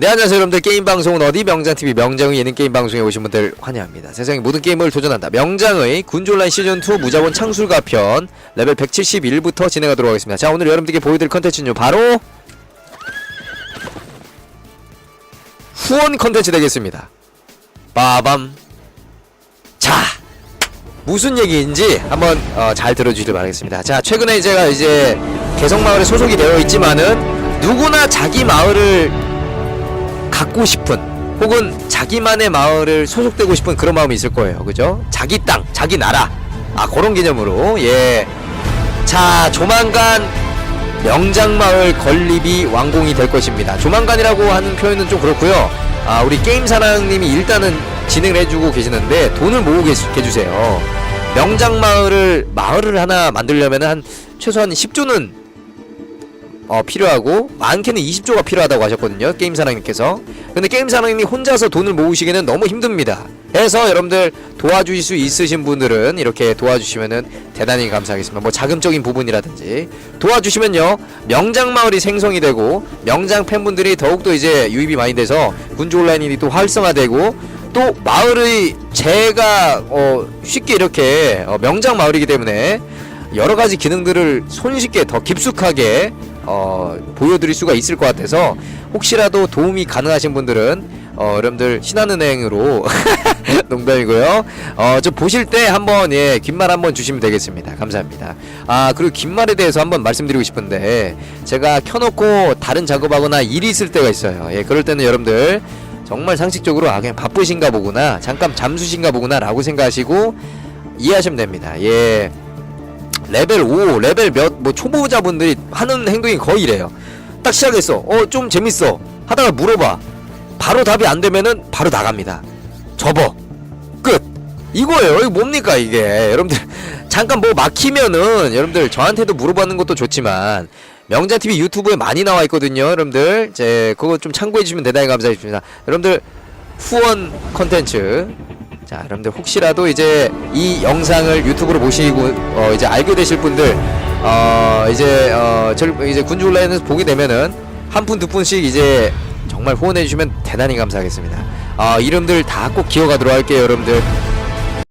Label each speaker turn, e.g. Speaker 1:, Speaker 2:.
Speaker 1: 네 안녕하세요 여러분들. 게임 방송은 어디? 명장TV 명장의 예능 게임 방송에 오신 분들 환영합니다. 세상의 모든 게임을 도전한다. 명장의 군졸라인 시즌2 무자본 창술가 편 레벨 171부터 진행하도록 하겠습니다. 자 오늘 여러분들께 보여드릴 컨텐츠는요 바로 후원 컨텐츠 되겠습니다. 빠밤. 자 무슨 얘기인지 한번 어, 잘 들어주시길 바라겠습니다. 자 최근에 제가 이제 개성마을에 소속이 되어 있지만은 누구나 자기 마을을 갖고 싶은 혹은 자기만의 마을을 소속되고 싶은 그런 마음이 있을 거예요. 그죠? 자기 땅, 자기 나라. 아, 그런 개념으로. 예. 자, 조만간 명장마을 건립이 완공이 될 것입니다. 조만간이라고 하는 표현은 좀 그렇고요. 아, 우리 게임 사랑님이 일단은 진행을 해주고 계시는데 돈을 모으고 계주세요. 명장마을을 마을을 하나 만들려면 한 최소한 10조는 어, 필요하고 많게는 20조가 필요하다고 하셨거든요 게임 사랑님께서. 근데 게임 사랑님이 혼자서 돈을 모으시기는 너무 힘듭니다. 해서 여러분들 도와주실 수 있으신 분들은 이렇게 도와주시면은 대단히 감사하겠습니다. 뭐 자금적인 부분이라든지. 도와주시면요 명장 마을이 생성이 되고 명장 팬분들이 더욱더 이제 유입이 많이 돼서 군주 온라인이 또 활성화되고 또 마을의 제가 어 쉽게 이렇게 어 명장 마을이기 때문에 여러 가지 기능들을 손쉽게 더 깊숙하게 어, 보여드릴 수가 있을 것 같아서 혹시라도 도움이 가능하신 분들은 어, 여러분들 신한은행으로 농담이고요. 어, 저 보실 때 한번 예, 긴말 한번 주시면 되겠습니다. 감사합니다. 아, 그리고 긴말에 대해서 한번 말씀드리고 싶은데 제가 켜놓고 다른 작업하거나 일이 있을 때가 있어요. 예, 그럴 때는 여러분들 정말 상식적으로 아 그냥 바쁘신가 보구나 잠깐 잠수신가 보구나 라고 생각하시고 이해하시면 됩니다. 예. 레벨 5, 레벨 몇, 뭐 초보자분들이 하는 행동이 거의 이래요. 딱 시작했어. 어, 좀 재밌어. 하다가 물어봐. 바로 답이 안 되면은 바로 나갑니다. 접어. 끝. 이거예요. 이거 뭡니까, 이게. 여러분들, 잠깐 뭐 막히면은, 여러분들, 저한테도 물어보는 것도 좋지만, 명자TV 유튜브에 많이 나와 있거든요. 여러분들, 제, 그거 좀 참고해주시면 대단히 감사하겠습니다. 여러분들, 후원 컨텐츠, 자, 여러분들 혹시라도 이제 이 영상을 유튜브로 보시고 어 이제 알게 되실 분들 어 이제 어 절 이제 군주 온라인에서 보게 되면은 한 푼 두 푼씩 이제 정말 후원해 주시면 대단히 감사하겠습니다. 어 이름들 다 꼭 기억하도록 할게요, 여러분들.